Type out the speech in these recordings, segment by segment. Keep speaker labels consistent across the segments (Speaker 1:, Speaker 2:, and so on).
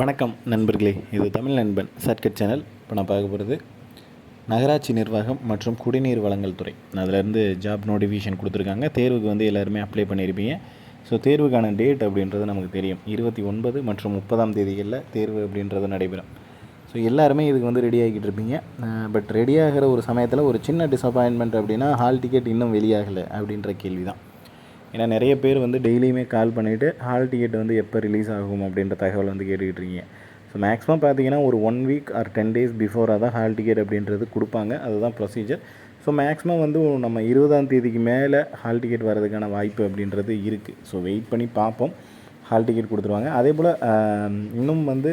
Speaker 1: வணக்கம் நண்பர்களே இது தமிழ் நண்பன் சர்க்கட் சேனல். இப்போ நான் பார்க்க போகிறது நகராட்சி நிர்வாகம் மற்றும் குடிநீர் வழங்கல் துறை. அதிலேருந்து ஜாப் நோட்டிஃபிகேஷன் கொடுத்துருக்காங்க. தேர்வுக்கு வந்து எல்லாருமே அப்ளை பண்ணியிருப்பீங்க. ஸோ தேர்வுக்கான டேட் அப்படின்றது நமக்கு தெரியும். இருபத்தி ஒன்பது மற்றும் முப்பதாம் தேதிகளில் தேர்வு அப்படின்றது நடைபெறும். ஸோ எல்லாருமே இதுக்கு வந்து ரெடி ஆகிக்கிட்டு இருப்பீங்க. பட் ரெடி ஆகிற ஒரு சமயத்தில் ஒரு சின்ன டிசப்பாயின்மெண்ட் அப்படின்னா ஹால் டிக்கெட் இன்னும் வெளியாகலை அப்படின்ற கேள்வி தான் ஏன்னா நிறைய பேர் வந்து டெய்லியுமே கால் பண்ணிவிட்டு ஹால் டிக்கெட் வந்து எப்போ ரிலீஸ் ஆகும் அப்படின்ற தகவல் வந்து கேட்டுக்கிட்டு இருக்கீங்க. ஸோ மேக்ஸிமம் பார்த்தீங்கன்னா ஒரு one week or ten days பிஃபோராக தான் ஹால் டிக்கெட் அப்படின்றது கொடுப்பாங்க. அதுதான் ப்ரொசீஜர் ஸோ மேக்ஸிமம் வந்து நம்ம இருபதாம் தேதிக்கு மேலே ஹால் டிக்கெட் வரதுக்கான வாய்ப்பு அப்படின்றது இருக்குது ஸோ வெயிட் பண்ணி பார்ப்போம். ஹால் டிக்கெட் கொடுத்துருவாங்க. அதே போல் இன்னும் வந்து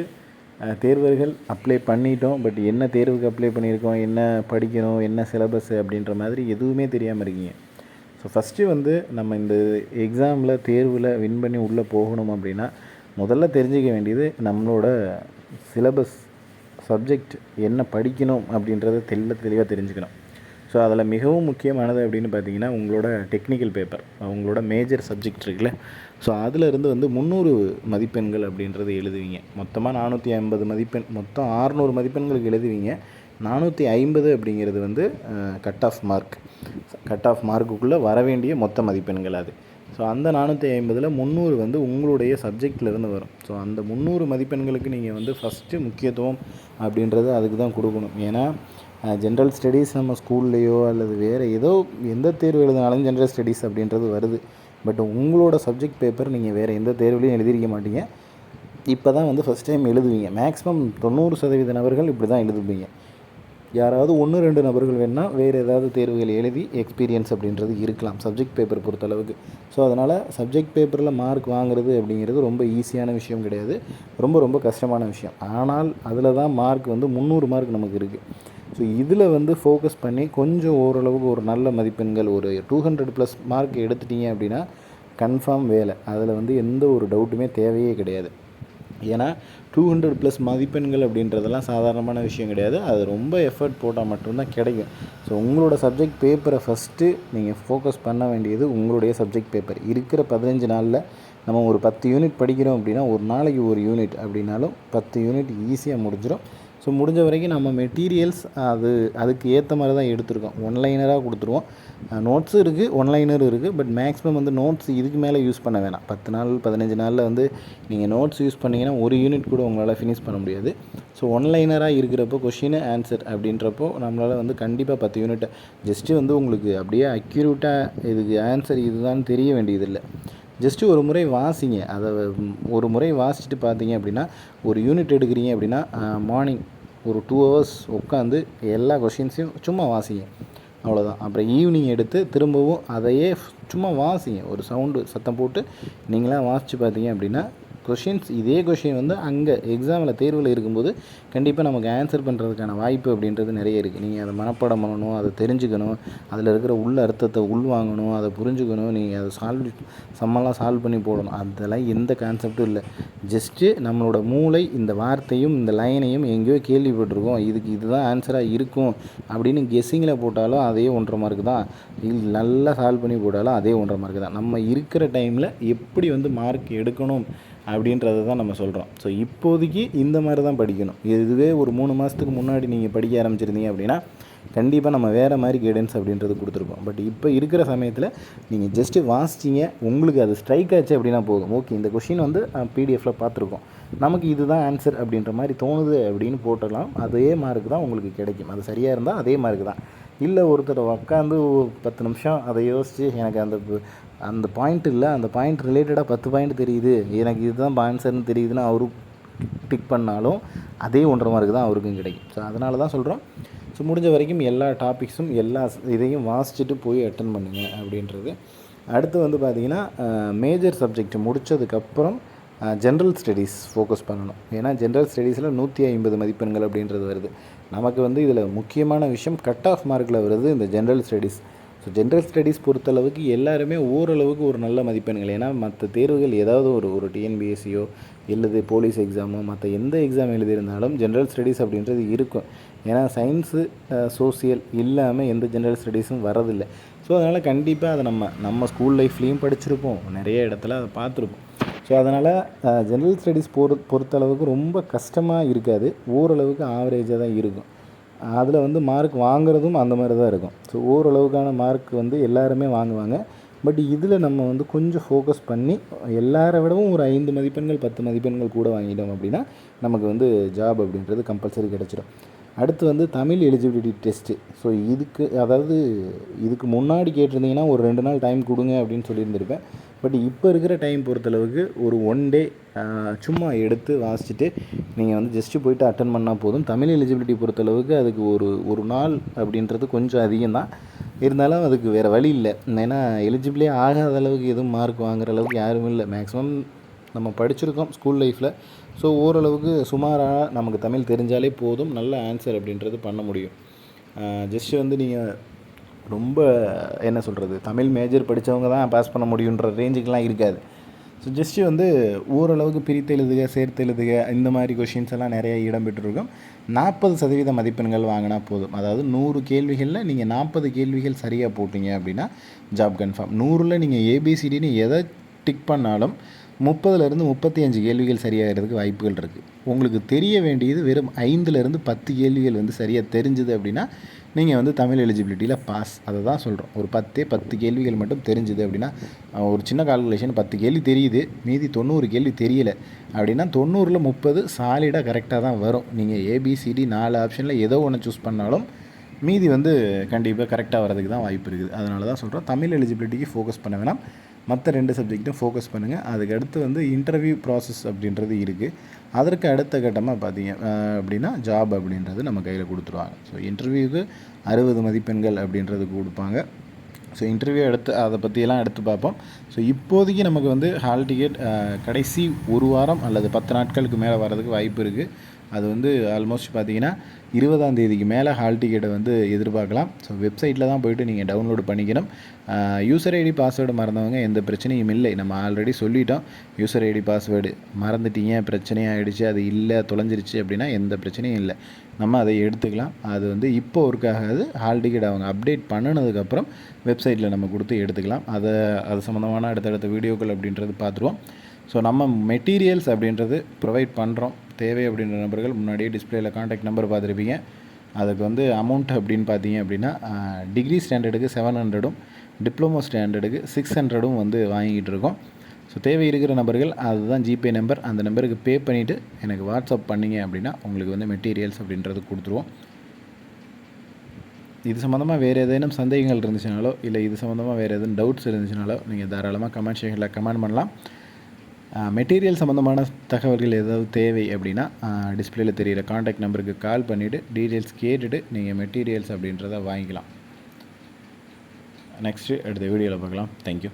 Speaker 1: தேர்வர்கள் அப்ளை பண்ணிட்டோம். பட் என்ன தேர்வுக்கு அப்ளை பண்ணியிருக்கோம்? என்ன படிக்கணும்? என்ன சிலபஸ் அப்படின்ற மாதிரி எதுவுமே தெரியாமல் இருக்கீங்க. ஸோ ஃபஸ்ட்டு வந்து நம்ம இந்த எக்ஸாமில் தேர்வில் வின் பண்ணி உள்ளே போகணும் அப்படின்னா முதல்ல தெரிஞ்சுக்க வேண்டியது நம்மளோட சிலபஸ் சப்ஜெக்ட் என்ன படிக்கணும் அப்படின்றத தெல்ல தெளிவாக தெரிஞ்சுக்கணும். ஸோ அதில் மிகவும் முக்கியமானது அப்படின்னு பார்த்தீங்கன்னா உங்களோட டெக்னிக்கல் பேப்பர் உங்களோட மேஜர் சப்ஜெக்ட் இருக்குல்ல? ஸோ அதிலிருந்து வந்து முந்நூறு மதிப்பெண்கள் அப்படின்றது எழுதுவீங்க. மொத்தமாக நானூற்றி ஐம்பது மதிப்பெண் மொத்தம் ஆறுநூறு மதிப்பெண்களுக்கு எழுதுவீங்க. நானூற்றி ஐம்பது அப்படிங்கிறது வந்து cut off mark cut off மார்க்குக்குள்ளே வர வேண்டிய மொத்த மதிப்பெண்கள் அது. ஸோ அந்த நானூற்றி ஐம்பதில் முந்நூறு வந்து உங்களுடைய சப்ஜெக்ட்லேருந்து வரும். ஸோ அந்த முந்நூறு மதிப்பெண்களுக்கு நீங்கள் வந்து ஃபஸ்ட்டு முக்கியத்துவம் அப்படின்றது அதுக்கு தான் கொடுக்கணும். ஏன்னா ஜென்ரல் ஸ்டடீஸ் நம்ம ஸ்கூல்லையோ அல்லது வேறு ஏதோ எந்த தேர்வு எழுதினாலும் ஜென்ரல் ஸ்டடீஸ் அப்படின்றது வருது. பட் உங்களோட சப்ஜெக்ட் பேப்பர் நீங்கள் வேறு எந்த தேர்வுலையும் எழுதியிருக்க மாட்டீங்க. இப்போ தான் வந்து ஃபஸ்ட் டைம் எழுதுவீங்க. மேக்ஸிமம் தொண்ணூறு சதவீத நபர்கள் இப்படி தான் எழுதுவீங்க. யாராவது ஒன்று ரெண்டு நபர்கள் வேணால் வேறு ஏதாவது தேர்வுகள் எழுதி எக்ஸ்பீரியன்ஸ் அப்படின்றது இருக்கலாம். சப்ஜெக்ட் பேப்பர் பொறுத்தளவுக்கு. ஸோ அதனால் சப்ஜெக்ட் பேப்பரில் மார்க் வாங்குறது அப்படிங்கிறது ரொம்ப ஈஸியான விஷயம் கிடையாது. ரொம்ப ரொம்ப கஷ்டமான விஷயம். ஆனால் அதில் தான் மார்க் வந்து முந்நூறு மார்க் நமக்கு இருக்குது ஸோ இதில் வந்து ஃபோக்கஸ் பண்ணி கொஞ்சம் ஓரளவுக்கு ஒரு நல்ல மதிப்பெண்கள் ஒரு டூ ஹண்ட்ரட் ப்ளஸ் மார்க் எடுத்துட்டீங்க அப்படின்னா கன்ஃபார்ம் வேலை. அதில் வந்து எந்த ஒரு டவுட்டுமே தேவையே கிடையாது. ஏன்னா டூ ஹண்ட்ரட் ப்ளஸ் மதிப்பெண்கள் அப்படின்றதெல்லாம் சாதாரணமான விஷயம் கிடையாது. அது ரொம்ப எஃபர்ட் போட்டால் மட்டும்தான் கிடைக்கும். ஸோ உங்களோட சப்ஜெக்ட் பேப்பரை ஃபஸ்ட்டு நீங்கள் ஃபோக்கஸ் பண்ண வேண்டியது உங்களுடைய சப்ஜெக்ட் பேப்பர் இருக்கிற பதினஞ்சு நாளில் நம்ம ஒரு பத்து யூனிட் படிக்கிறோம் அப்படின்னா ஒரு நாளைக்கு ஒரு யூனிட் அப்படின்னாலும் பத்து யூனிட் ஈஸியாக முடிஞ்சிடும் ஸோ முடிஞ்ச வரைக்கும் நம்ம மெட்டீரியல்ஸ் அது அதுக்கு ஏற்ற மாதிரி தான் எடுத்திருக்கோம். ஒன்லைனராக கொடுத்துருவோம். நோட்ஸும் இருக்குது ஒன்லைனரும் இருக்குது பட் மேக்ஸிமம் வந்து நோட்ஸ் இதுக்கு மேலே யூஸ் பண்ண வேணாம். பத்து நாள் பதினஞ்சு நாளில் வந்து நீங்கள் நோட்ஸ் யூஸ் பண்ணிங்கன்னா ஒரு யூனிட் கூட உங்களால் ஃபினிஷ் பண்ண முடியாது. ஸோ ஒன்லைனராக இருக்கிறப்போ கொஷின் ஆன்சர் அப்படின்றப்போ நம்மளால் வந்து கண்டிப்பாக பத்து யூனிட்டை ஜஸ்ட்டு வந்து உங்களுக்கு அப்படியே அக்யூரேட்டாக இதுக்கு ஆன்சர் இதுதான் தெரிய வேண்டியதில்லை. ஜஸ்ட்டு ஒரு முறை வாசிங்க. அதை ஒரு முறை வாசிச்சுட்டு பார்த்தீங்க அப்படின்னா ஒரு யூனிட் எடுக்கிறீங்க அப்படின்னா மார்னிங் ஒரு டூ ஹவர்ஸ் உட்காந்து எல்லா கொஷின்ஸையும் சும்மா வாசிங்க. அவ்வளோதான் அப்புறம் ஈவினிங் எடுத்து திரும்பவும் அதையே சும்மா வாசிங்க. ஒரு சவுண்டு சத்தம் போட்டு நீங்களாம் வாசித்து பார்த்தீங்க அப்படின்னா கொஷின்ஸ் இதே கொஷின் வந்து அங்கே எக்ஸாமில் தேர்வில் இருக்கும்போது கண்டிப்பாக நமக்கு ஆன்சர் பண்ணுறதுக்கான வாய்ப்பு அப்படின்றது நிறைய இருக்குது நீங்கள் அதை மனப்பாடம் பண்ணணும் அதை தெரிஞ்சுக்கணும் அதில் இருக்கிற உள்ள அர்த்தத்தை உள்வாங்கணும் அதை புரிஞ்சுக்கணும் நீங்கள் அதை சால்வ் சம்மெல்லாம் சால்வ் பண்ணி போடணும். அதெல்லாம் எந்த கான்செப்டும் இல்லை. ஜஸ்ட்டு நம்மளோட மூளை இந்த வார்த்தையும் இந்த லைனையும் எங்கேயோ கேள்விப்பட்டிருக்கோம். இதுக்கு இதுதான் ஆன்சராக இருக்கும் அப்படின்னு கெஸ்ஸிங்கில் போட்டாலும் அதே ஒன்றரை மார்க்கு தான். இல்லை நல்லா சால்வ் பண்ணி போட்டாலும் அதே ஒன்றரை மார்க்கு தான். நம்ம இருக்கிற டைமில் எப்படி வந்து மார்க் எடுக்கணும் அப்படின்றத தான் நம்ம சொல்கிறோம் ஸோ இப்போதைக்கு இந்த மாதிரி தான் படிக்கணும். இதுவே ஒரு மூணு மாதத்துக்கு முன்னாடி நீங்கள் படிக்க ஆரம்பிச்சிருந்தீங்க அப்படின்னா கண்டிப்பாக நம்ம வேறு மாதிரி கைடன்ஸ் அப்படின்றது கொடுத்துருப்போம். பட் இப்போ இருக்கிற சமயத்தில் நீங்கள் ஜஸ்ட்டு வாசிச்சிங்க உங்களுக்கு அது ஸ்ட்ரைக் ஆச்சு அப்படின்னா போதும். ஓகே இந்த கொஷின் வந்து பிடிஎஃப்பில் பார்த்துருக்கோம். நமக்கு இதுதான் ஆன்சர் அப்படின்ற மாதிரி தோணுது அப்படின்னு போட்டலாம் அதே மார்க் தான் உங்களுக்கு கிடைக்கும். அது சரியாக இருந்தால் அதே மார்க் தான். இல்லை ஒருத்தர் உட்காந்து பத்து நிமிஷம் அதை யோசித்து எனக்கு அந்த அந்த பாயிண்ட் இல்லை அந்த பாயிண்ட் ரிலேட்டடாக பத்து பாயிண்ட் தெரியுது. எனக்கு இதுதான் ஆன்சர்னு தெரியுதுன்னு அவரு டிக் பண்ணாலும் அதே ஒன்றரை மார்க்கு தான் அவருக்கும் கிடைக்கும். ஸோ அதனால தான் சொல்கிறோம் ஸோ முடிஞ்ச வரைக்கும் எல்லா டாபிக்ஸும் எல்லா இதையும் வாசிச்சுட்டு போய் அட்டன் பண்ணுங்க அப்படின்றது. அடுத்து வந்து பார்த்திங்கன்னா மேஜர் சப்ஜெக்ட் முடித்ததுக்கப்புறம் ஜென்ரல் ஸ்டடீஸ் ஃபோக்கஸ் பண்ணணும். ஏன்னா ஜென்ரல் ஸ்டடீஸில் நூற்றி ஐம்பது மதிப்பெண்கள் அப்படின்றது வருது. நமக்கு வந்து இதில் முக்கியமான விஷயம் கட் ஆஃப் மார்க்கில் வருது இந்த general studies so general studies பொறுத்தளவுக்கு எல்லாருமே ஓரளவுக்கு ஒரு நல்ல மதிப்பெண்கள். ஏன்னா மற்ற தேர்வுகள் ஏதாவது ஒரு ஒரு டிஎன்பிஎஸ்சியோ இல்லது போலீஸ் எக்ஸாமோ மற்ற எந்த எக்ஸாம் எழுதியிருந்தாலும் ஜென்ரல் ஸ்டடீஸ் அப்படின்றது இருக்கும். ஏன்னா சயின்ஸு சோசியல் இல்லாமல் எந்த ஜென்ரல் ஸ்டடீஸும் வரதில்லை ஸோ அதனால் கண்டிப்பாக அதை நம்ம நம்ம ஸ்கூல் லைஃப்லேயும் படிச்சிருப்போம். நிறைய இடத்துல அதை பார்த்துருப்போம். ஸோ அதனால் ஜென்ரல் ஸ்டடீஸ் பொறு பொறுத்தளவுக்கு ரொம்ப கஷ்டமாக இருக்காது. ஓரளவுக்கு ஆவரேஜாக தான் இருக்கும். அதில் வந்து மார்க் வாங்குறதும் அந்த மாதிரி தான் இருக்கும். ஸோ ஓரளவுக்கான மார்க் வந்து எல்லாருமே வாங்குவாங்க. பட் இதில் நம்ம வந்து கொஞ்சம் ஃபோக்கஸ் பண்ணி எல்லாரை விடவும் ஒரு ஐந்து மதிப்பெண்கள் பத்து மதிப்பெண்கள் கூட வாங்கிட்டோம் அப்படின்னா நமக்கு வந்து ஜாப் அப்படின்றது கம்பல்சரி கிடச்சிடும் அடுத்து வந்து தமிழ் எலிஜிபிலிட்டி டெஸ்ட்டு ஸோ இதுக்கு அதாவது இதுக்கு முன்னாடி கேட்டிருந்தீங்கன்னா ஒரு ரெண்டு நாள் டைம் கொடுங்க அப்படின்னு சொல்லியிருந்திருப்பேன். பட் இப்போ இருக்கிற டைம் பொறுத்தளவுக்கு ஒரு ஒன் டே சும்மா எடுத்து வாசிச்சுட்டு நீங்கள் வந்து ஜஸ்ட்டு போயிட்டு அட்டன் பண்ணால் போதும். தமிழ் எலிஜிபிலிட்டி பொறுத்தளவுக்கு அதுக்கு ஒரு ஒரு நாள் அப்படின்றது கொஞ்சம் அதிகம் தான் இருந்தாலும் அதுக்கு வேறு வழி இல்லை. ஏன்னா எலிஜிபிளே ஆகாத அளவுக்கு எதுவும் மார்க் வாங்குற அளவுக்கு யாரும் இல்லை. மேக்ஸிமம் நம்ம படிச்சிருக்கோம் ஸ்கூல் லைஃப்பில் ஸோ ஓரளவுக்கு சுமாராக நமக்கு தமிழ் தெரிஞ்சாலே போதும் நல்ல ஆன்சர் அப்படின்றது பண்ண முடியும். ஜஸ்ட் வந்து நீங்கள் ரொம்ப என்ன சொல்கிறது தமிழ் மேஜர் படித்தவங்க தான் பாஸ் பண்ண முடியுன்ற ரேஞ்சுக்கெலாம் இருக்காது. ஸோ ஜஸ்ட்டு வந்து ஓரளவுக்கு பிரித்து எழுதுக சேர்த்து எழுதுக இந்த மாதிரி கொஷின்ஸ் எல்லாம் நிறைய இடம்பெற்றிருக்கும் நாற்பது சதவீத மதிப்பெண்கள் வாங்கினா போதும். அதாவது நூறு கேள்விகளில் நீங்கள் நாற்பது கேள்விகள் சரியாக போட்டிங்க அப்படின்னா ஜாப் கன்ஃபார்ம் நூறில் நீங்கள் ஏபிசிடின்னு எதை டிக் பண்ணாலும் முப்பதுலேருந்து முப்பத்தி அஞ்சு கேள்விகள் சரியாகிறதுக்கு வாய்ப்புகள் இருக்குது உங்களுக்கு தெரிய வேண்டியது வெறும் ஐந்துலேருந்து பத்து கேள்விகள் வந்து சரியாக தெரிஞ்சுது அப்படின்னா நீங்கள் வந்து தமிழ் எலிஜிபிலிட்டியில் பாஸ் அதை தான் சொல்கிறோம் ஒரு பத்தே பத்து கேள்விகள் மட்டும் தெரிஞ்சுது அப்படின்னா ஒரு சின்ன கால்குலேஷன் பத்து கேள்வி தெரியுது மீதி தொண்ணூறு கேள்வி தெரியல அப்படின்னா தொண்ணூறில் முப்பது சாலிடாக கரெக்டாக தான் வரும். நீங்கள் ஏபிசிடி நாலு ஆப்ஷனில் ஏதோ ஒன்று சூஸ் பண்ணாலும் மீதி வந்து கண்டிப்பாக கரெக்டாக வரதுக்கு தான் வாய்ப்பு இருக்குது. அதனால தான் சொல்கிறோம் தமிழ் எலிஜிபிலிட்டிக்கு ஃபோக்கஸ் பண்ண வேணாம். மற்ற ரெண்டு சப்ஜெக்ட்டும் ஃபோக்கஸ் பண்ணுங்கள் அதுக்கு அடுத்து வந்து இன்டர்வியூ ப்ராசஸ் அப்படின்றது இருக்குது அதற்கு அடுத்த கட்டமாக பார்த்தீங்க அப்படின்னா ஜாப் அப்படின்றது நம்ம கையில் கொடுத்துருவாங்க. ஸோ இன்டர்வியூக்கு அறுபது மதிப்பெண்கள் அப்படின்றது கொடுப்பாங்க. ஸோ இன்டர்வியூ எடுத்து அதை பற்றியெல்லாம் எடுத்து பார்ப்போம். ஸோ இப்போதைக்கு நமக்கு வந்து ஹால் டிக்கெட் கடைசி ஒரு வாரம் அல்லது பத்து நாட்களுக்கு மேலே வர்றதுக்கு வாய்ப்பு இருக்குது அது வந்து ஆல்மோஸ்ட் பார்த்தீங்கன்னா இருபதாம் தேதிக்கு மேலே ஹால் டிக்கெட்டை வந்து எதிர்பார்க்கலாம். ஸோ வெப்சைட்டில் தான் போய்ட்டு நீங்கள் டவுன்லோட் பண்ணிக்கணும். யூசர் ஐடி பாஸ்வேர்டு மறந்தவங்க எந்த பிரச்சனையும் இல்லை. நம்ம ஆல்ரெடி சொல்லிட்டோம். யூசர் ஐடி பாஸ்வேர்டு மறந்துட்டீங்க. பிரச்சனையாகிடுச்சு அது இல்லை தொலைஞ்சிருச்சு அப்படின்னா எந்த பிரச்சனையும் இல்லை. நம்ம அதை எடுத்துக்கலாம். அது வந்து இப்போ ஒர்க்காகாது. ஹால் டிக்கெட் அவங்க அப்டேட் பண்ணினதுக்கப்புறம் வெப்சைட்டில் நம்ம கொடுத்து எடுத்துக்கலாம். அதை அது சம்மந்தமான அடுத்தடுத்த வீடியோக்கள் அப்படின்றது பார்த்துருவோம். ஸோ நம்ம மெட்டீரியல்ஸ் அப்படின்றது ப்ரொவைட் பண்ணுறோம் தேவை அப்படின்ற நபர்கள் முன்னாடியே டிஸ்பிளேயில் காண்டாக்ட் நம்பர் பார்த்துருப்பீங்க. அதுக்கு வந்து அமௌண்ட் அப்படின்னு பார்த்தீங்க அப்படின்னா டிகிரி ஸ்டாண்டர்டுக்கு செவன் ஹண்ட்ரடும் டிப்ளமோ ஸ்டாண்டர்டுக்கு சிக்ஸ் ஹண்ட்ரடும் வந்து வாங்கிட்டு இருக்கோம். ஸோ தேவை இருக்கிற நபர்கள் அதுதான் ஜிபே நம்பர் அந்த நம்பருக்கு பே பண்ணிவிட்டு எனக்கு வாட்ஸ்அப் பண்ணிங்க அப்படின்னா உங்களுக்கு வந்து மெட்டீரியல்ஸ் அப்படின்றது கொடுத்துருவோம். இது சம்மந்தமாக வேறு ஏதேனும் சந்தேகங்கள் இருந்துச்சுனாலோ இல்லை இது சம்மந்தமாக வேறு எதுவும் டவுட்ஸ் இருந்துச்சுனாலோ நீங்கள் தாராளமாக கமெண்ட் செக்ஷனில் கமெண்ட் பண்ணலாம். மெட்டீரியல் சம்மந்தமான தகவல்கள் ஏதாவது தேவை அப்படின்னா டிஸ்பிளேயில் தெரிகிற காண்டாக்ட் நம்பருக்கு கால் பண்ணிவிட்டு டீட்டெயில்ஸ் கேட்டுட்டு நீங்கள் மெட்டீரியல்ஸ் அப்படின்றத வாங்கிக்கலாம். நெக்ஸ்ட்டு அடுத்த வீடியோவில் பார்க்கலாம். தேங்க்யூ